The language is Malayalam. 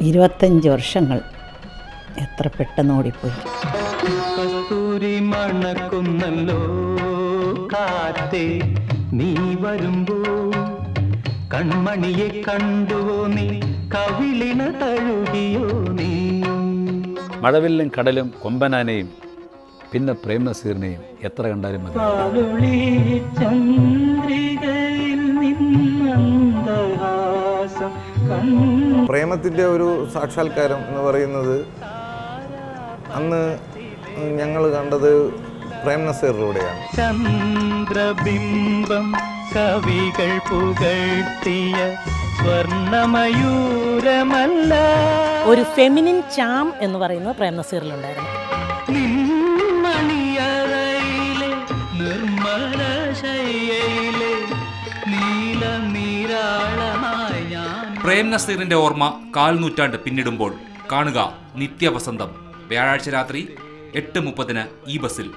ഇരുപത്തഞ്ച് വർഷങ്ങൾ എത്ര പെട്ടെന്ന് ഓടിപ്പോയി. കസ്തൂരി മണക്കുന്നല്ലോ കാറ്റേ നീ വരുമ്പോ കൺമണിയെ കണ്ടുവോ നീ കവിളിന തഴുകിയോ നീ? മഴവില്ലും കടലും കൊമ്പനാനയും പിന്നെ പ്രേമനസീറിനെയും എത്ര കണ്ടാലും മതി. പ്രേമത്തിന്റെ ഒരു സാക്ഷാത്കാരം എന്ന് പറയുന്നത് അന്ന് ഞങ്ങൾ കണ്ടത് പ്രേം നസീറിലൂടെയാണ്. ചന്ദ്രബിംബം കവികൾ പുകഴ്ത്തിയ സ്വർണമയൂരമല്ല. ഒരു ഫെമിനിൻ ചാം എന്ന് പറയുന്നത് പ്രേം നസീറിലുണ്ടായിരുന്നു. നിൻമണിയറയിലെ നിർമ്മല ശയ്യയിലെ പ്രേം നസീറിന്റെ ഓർമ്മ കാൽ നൂറ്റാണ്ട് പിന്നിടുമ്പോൾ കാണുക നിത്യവസന്തം. വ്യാഴാഴ്ച രാത്രി എട്ട് മുപ്പതിന് ഈ ബസ്സിൽ.